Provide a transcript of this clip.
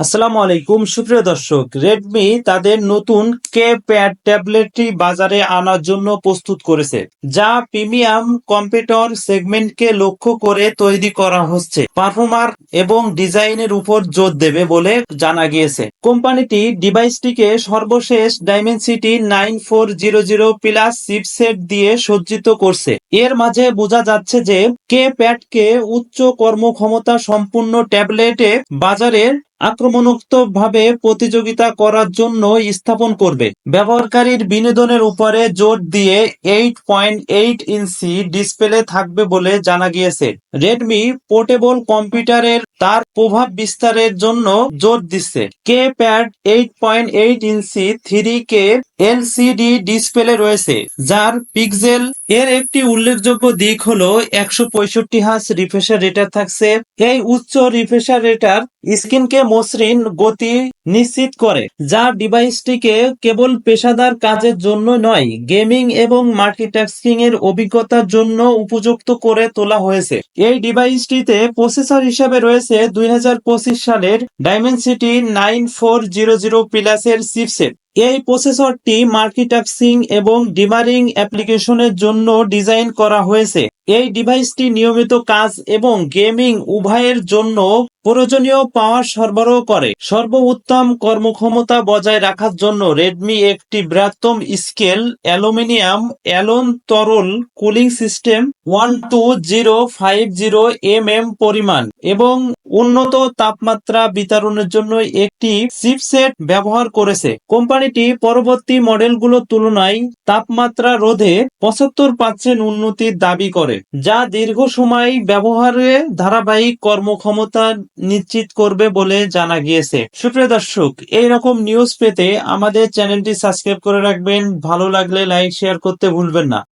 আসসালামু আলাইকুম, সুপ্রিয় দর্শক। রেডমি তাদের নতুন কে প্যাড ট্যাবলেটটি বাজারে আনার জন্য প্রস্তুত করেছে, যা প্রিমিয়াম কম্পিউটার সেগমেন্টকে লক্ষ্য করে তৈরি করা হচ্ছে। পারফর্মার এবং ডিজাইনের উপর জোর দেবে বলে জানা গিয়েছে। কোম্পানিটি ডিভাইসটিকে সর্বশেষ Dimensity nine four zero zero plus chipset দিয়ে সজ্জিত করছে। এর মাঝে বোঝা যাচ্ছে যে কে প্যাডকে উচ্চ কর্মক্ষমতা সম্পূর্ণ ট্যাবলেটে বাজারের আক্রমণাত্মকভাবে প্রতিযোগিতা করার জন্য স্থাপন করবে। ব্যবহারকারীর বিনোদনের উপরে জোর দিয়ে eight point eight inch display থাকবে বলে জানা গিয়েছে। রেডমি পোর্টেবল কম্পিউটারের তার প্রভাব বিস্তারের জন্য জোর দিচ্ছে। K pad eight point eight inch three K LCD display রয়েছে, যার পিক্সেল। এর একটি উল্লেখযোগ্য দিক হলো একশো পঁয়ষট্টি হাস রিফ্রেশার রেটার থাকছে। এই উচ্চ রিফ্রেশার রেটার স্ক্রিনকে মসৃণ গতি নিশ্চিত করে, যা ডিভাইসটিকে কেবল পেশাদার কাজের জন্য নয়, গেমিং এবং মাল্টিটাস্কিং এর অভিজ্ঞতার জন্য উপযুক্ত করে তোলা হয়েছে। এই ডিভাইসটিতে প্রসেসর হিসাবে রয়েছে দুই হাজার পঁচিশ সালের Dimensity nine four zero zero প্লাসের চিপসেট এই প্রসেসরটি মাল্টিটাস্কিং এবং ডিমারিং অ্যাপ্লিকেশনের জন্য ডিজাইন করা হয়েছে। এই ডিভাইসটি নিয়মিত কাজ এবং গেমিং উভয়ের জন্য প্রয়োজনীয় পাওয়ার সরবরাহ করে। সর্বোত্তম কর্মক্ষমতা বজায় রাখার জন্য রেডমি একটি বৃহত্তম স্কেল, অ্যালুমিনিয়াম, অ্যালোন তরল cooling system, one two zero five zero M M পরিমাণ এবং উন্নত তাপমাত্রা বিতরণের জন্য একটি চিপসেট ব্যবহার করেছে। কোম্পানিটি পরবর্তী মডেলগুলোর তুলনায় তাপমাত্রা রোধে পঁচাত্তর পার্সেন্ট উন্নতির দাবি করে, যা দীর্ঘ সময় ব্যবহারে ধারাবাহিক কর্মক্ষমতা নিশ্চিত করবে বলে জানা গিয়েছে। সুপ্রিয় দর্শক, এইরকম নিউজ পেতে আমাদের চ্যানেলটি সাবস্ক্রাইব করে রাখবেন। ভালো লাগলে লাইক শেয়ার করতে ভুলবেন না।